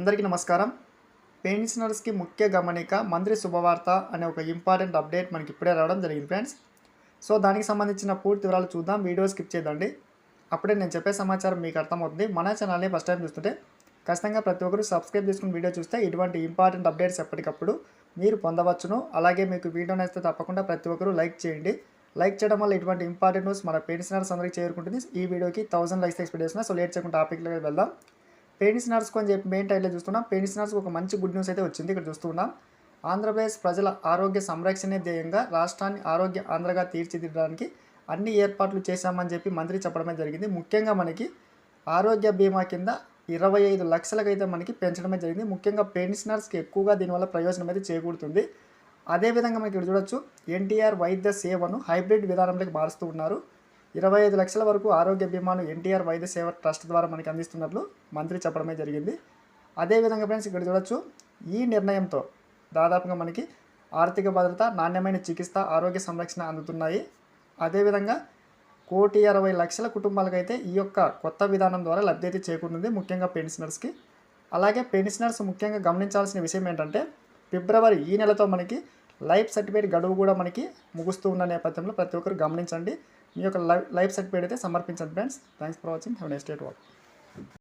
అందరికీ నమస్కారం. పెన్షనర్స్కి ముఖ్య గమనిక మంత్రి శుభవార్త అనే ఒక ఇంపార్టెంట్ అప్డేట్ మనకి ఇప్పుడే రావడం జరిగింది ఫ్రెండ్స్. సో దానికి సంబంధించిన పూర్తి వివరాలు చూద్దాం. వీడియో స్కిప్ చేద్దండి అప్పుడే నేను చెప్పే సమాచారం మీకు అర్థమవుతుంది. మన ఛానల్ని ఫస్ట్ టైం చూస్తుంటే ఖచ్చితంగా ప్రతి ఒక్కరు సబ్స్క్రైబ్ చేసుకుని వీడియో చూస్తే ఇటువంటి ఇంపార్టెంట్ అప్డేట్స్ ఎప్పటికప్పుడు మీరు పొందవచ్చును. అలాగే మీకు వీడియో నచ్చితే తప్పకుండా ప్రతి ఒక్కరు లైక్ చేయండి. లైక్ చేయడం వల్ల ఇటువంటి ఇంపార్టెంట్ న్యూస్ మన పెన్షనర్స్ అందరికీ చేరుకుంటుంది. ఈ వీడియోకి థౌసండ్ లైక్స్ ఎక్స్పెక్ట్ చేస్తున్నా. సో లేట్ చేయకుండా టాపిక్లోకి వెళ్దాం. పెన్షనర్స్ అని చెప్పి మెయిన్ టైట్లో చూస్తున్నాం. పెన్షనర్స్కి ఒక మంచి గుడ్ న్యూస్ అయితే వచ్చింది. ఇక్కడ చూస్తున్నాం. ఆంధ్రప్రదేశ్ ప్రజల ఆరోగ్య సంరక్షణే ధ్యేయంగా రాష్ట్రాన్ని ఆరోగ్య ఆంధ్రగా తీర్చిదిద్దడానికి అన్ని ఏర్పాట్లు చేశామని చెప్పి మంత్రి చెప్పడమే జరిగింది. ముఖ్యంగా మనకి ఆరోగ్య బీమా కింద ఇరవై ఐదు లక్షలకైతే మనకి పెంచడమే జరిగింది. ముఖ్యంగా పెన్షనర్స్కి ఎక్కువగా దీనివల్ల ప్రయోజనం అయితే చేకూరుతుంది. అదేవిధంగా మనకి ఇక్కడ చూడొచ్చు. ఎన్టీఆర్ వైద్య సేవను హైబ్రిడ్ విధానంలోకి మారుస్తూ ఉన్నారు. ఇరవై ఐదు లక్షల వరకు ఆరోగ్య బీమాను ఎన్టీఆర్ వైద్య సేవ ట్రస్ట్ ద్వారా మనకి అందిస్తున్నట్లు మంత్రి చెప్పడమే జరిగింది. అదేవిధంగా ఫ్రెండ్స్ ఇక్కడ చూడొచ్చు ఈ నిర్ణయంతో దాదాపుగా మనకి ఆర్థిక భద్రత నాణ్యమైన చికిత్స ఆరోగ్య సంరక్షణ అందుతున్నాయి. అదేవిధంగా కోటి అరవై లక్షల కుటుంబాలకైతే ఈ యొక్క కొత్త విధానం ద్వారా లబ్ధి అయితే చేకూరుతుంది ముఖ్యంగా పెన్షనర్స్కి. అలాగే పెన్షనర్స్ ముఖ్యంగా గమనించాల్సిన విషయం ఏంటంటే ఫిబ్రవరి ఈ నెలతో మనకి లైఫ్ సర్టిఫికేట్ గడువు కూడా మనకి ముగుస్తూ ఉన్న నేపథ్యంలో ప్రతి ఒక్కరు గమనించండి. మీ యొక్క లైఫ్ సర్టిఫికేట్ అయితే సమర్పించండి friends. Thanks for watching have next date walk